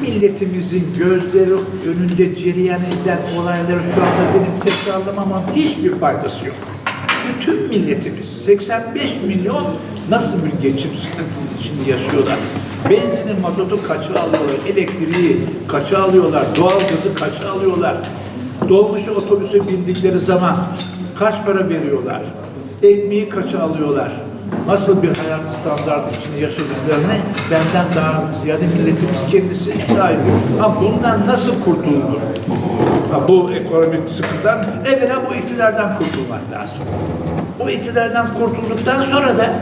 milletimizin gözleri önünde cereyan eden olayları şu anda benim tekrarlamamın hiçbir faydası yok. Bütün milletimiz 85 milyon nasıl bir geçim sıkıntısı içinde yaşıyorlar? Benzinin, mazotu kaça alıyorlar? Elektriği kaça alıyorlar? Doğalgazı kaça alıyorlar? Dolmuş otobüse bindikleri zaman kaç para veriyorlar? Ekmeği kaça alıyorlar? Nasıl bir hayat standartı içinde yaşadıklarını benden daha ziyade milletimiz kendisi daha iyi bilir. Ama bundan nasıl kurtulur? Ha, bu ekonomik sıkıntıdan evvela bu iktidardan kurtulmak lazım. Bu iktidardan kurtulduktan sonra da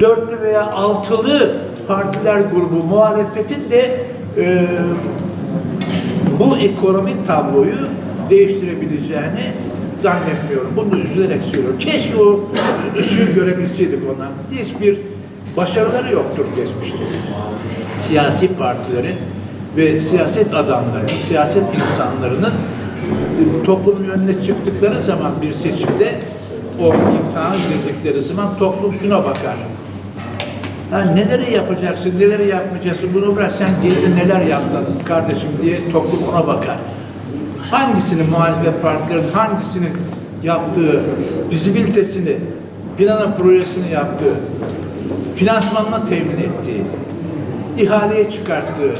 dörtlü veya altılı partiler grubu muhalefetin de e, bu ekonomik tabloyu değiştirebileceğini zannetmiyorum. Bunu üzülerek söylüyorum. Keşke o ışığı görebilseydik ona. Hiçbir başarıları yoktur geçmişte. Siyasi partilerin ve siyaset adamlarının, siyaset insanlarının toplumun önüne çıktıkları zaman bir seçimde o imtihana girdikleri zaman toplum şuna bakar. Ha, neleri yapacaksın, neleri yapmayacaksın bunu bırak sen geride neler yaptın kardeşim diye toplum ona bakar. Hangisinin muhalefet partilerin hangisinin yaptığı vizibilitesini, planın projesini yaptığı, finansmanına temin ettiği, ihaleye çıkarttığı,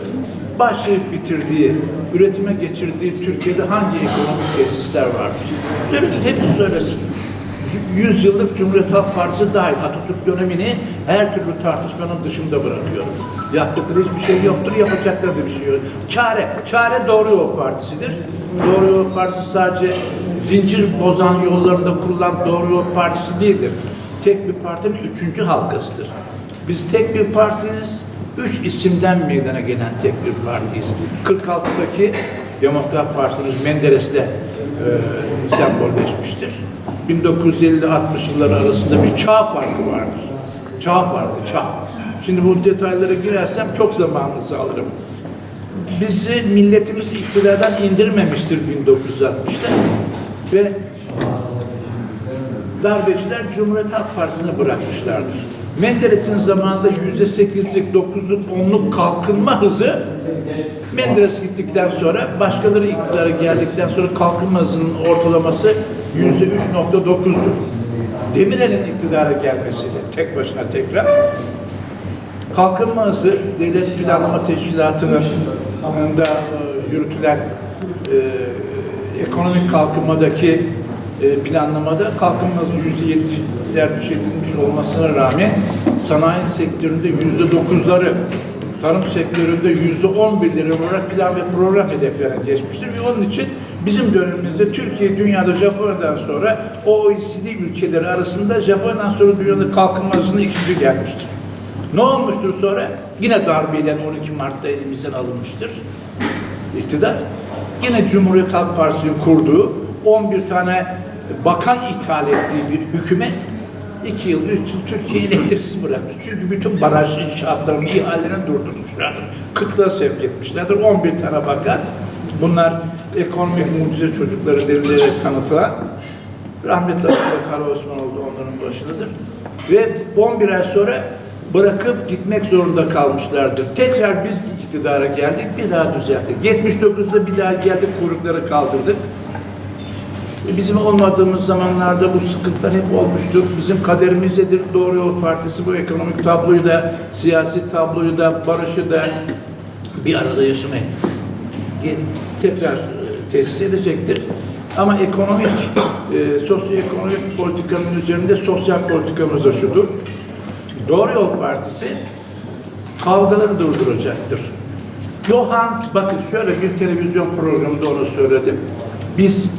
başlayıp bitirdiği, üretime geçirdiği Türkiye'de hangi ekonomik tesisler vardır? Söylesin, hepsi söylesin. 100 yıllık Cumhuriyet Halk Partisi dahil Atatürk dönemini her türlü tartışmanın dışında bırakıyor. Yaptıkları hiçbir şey yoktur, yapacakları da bir şey yok. Çare, çare Doğru Yol Partisi'dir. Doğru Yol Partisi sadece zincir bozan yollarında kurulan Doğru Yol Partisi değildir. Tek bir partinin üçüncü halkasıdır. Biz tek bir partiyiz, üç isimden meydana gelen tek bir partiyiz. 46'daki Demokrat Partimiz Menderes'le e, sembolleşmiştir. 1950-60 yılları arasında bir çağ farkı vardır. Çağ farkı, çağ. Şimdi bu detaylara girersem çok zamanınızı alırım. Bizi milletimiz iktidardan indirmemiştir 1960'ta ve darbeciler Cumhuriyet Halk Partisi'ne bırakmışlardır. Menderes'in zamanında yüzde sekizlik, dokuzluk, onluk kalkınma hızı Menderes gittikten sonra, başkaları iktidara geldikten sonra kalkınma hızının ortalaması yüzde üç nokta dokuzdur. Demirel'in iktidara gelmesiyle tek başına tekrar kalkınma hızı Devlet Planlama Teşkilatı'nın da e, yürütülen e, ekonomik kalkınmadaki e, planlamada kalkınma hızı yüzde yetmişler düşürülmüş olmasına rağmen sanayi sektöründe yüzde dokuzları tarım sektöründe yüzde on birleri olarak plan ve program hedeflerine geçmiştir ve onun için bizim dönemimizde Türkiye dünyada Japonya'dan sonra OECD ülkeleri arasında Japonya'dan sonra dünyada kalkınma hızında ikinci gelmiştir. Ne olmuştur sonra? Yine darbeyle 12 Mart'ta elimizden alınmıştır. İktidar. Yine Cumhuriyet Halk Partisi'nin kurduğu 11 tane bakan ithal ettiği bir hükümet 2 yıl, 3 yıl Türkiye elektriksiz bırakmış. Çünkü bütün baraj inşaatlarını, ihalelerini durdurmuşlar. Kıtlığa sevk etmişlerdir. 11 tane bakan. Bunlar ekonomik mucize çocukları denilerek tanıtılan rahmetli Abdullah Kara Osman oldu onların başındadır. Ve 11 ay sonra bırakıp gitmek zorunda kalmışlardır. Tekrar biz iktidara geldik, bir daha düzelttik. 79'da bir daha geldik, kuyrukları kaldırdık. E, Bizim olmadığımız zamanlarda bu sıkıntılar hep olmuştur. Bizim kaderimizdedir. Doğru Yol Partisi bu ekonomik tabloyu da, siyasi tabloyu da, barışı da bir arada yaşamayı tekrar e, tesis edecektir. Ama ekonomik, e, sosyoekonomik politikanın üzerinde sosyal politikamız da şudur. Doğru Yol Partisi kavgaları durduracaktır. Johans, bakın şöyle bir televizyon programında onu söyledim. Biz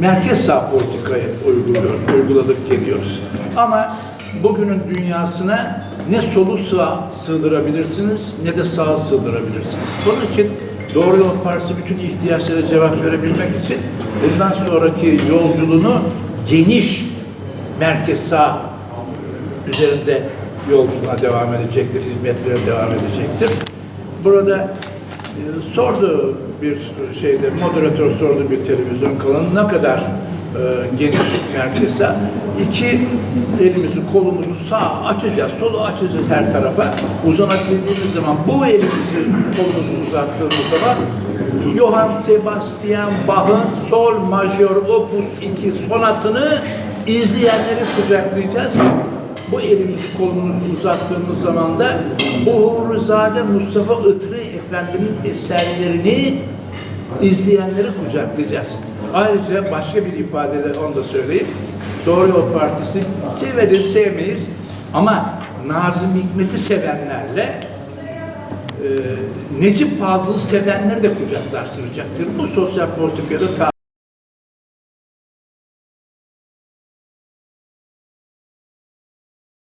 merkez sağ politikayı uyguluyor, uyguladık geliyoruz. Ama bugünün dünyasına ne solu sağa sığdırabilirsiniz ne de sağa sığdırabilirsiniz. Bunun için Doğru Yol Partisi bütün ihtiyaçlara cevap verebilmek için bundan sonraki yolculuğunu geniş merkez sağ üzerinde yolculuğuna devam edecektir, hizmetlere devam edecektir. Burada e, sordu bir şeyde, moderatör sordu bir televizyon kanalı ne kadar geniş merkeze. İki elimizi kolumuzu sağ açacağız, solu açacağız her tarafa. Uzanabildiğimiz zaman bu elimizi kolumuzu uzattığımız zaman Johann Sebastian Bach'ın Sol Majör Opus 2 sonatını izleyenleri kucaklayacağız. Bu elimizi kolumuzu uzattığımız zaman da Uğurzade Mustafa Itri Efendi'nin eserlerini izleyenleri kucaklayacağız. Ayrıca başka bir ifadeyle onu da söyleyeyim. Doğru Yol Partisi severiz, sevmeyiz ama Nazım Hikmet'i sevenlerle e, Necip Fazıl'ı sevenleri de kucaklaştıracaktır. Bu sosyal politikada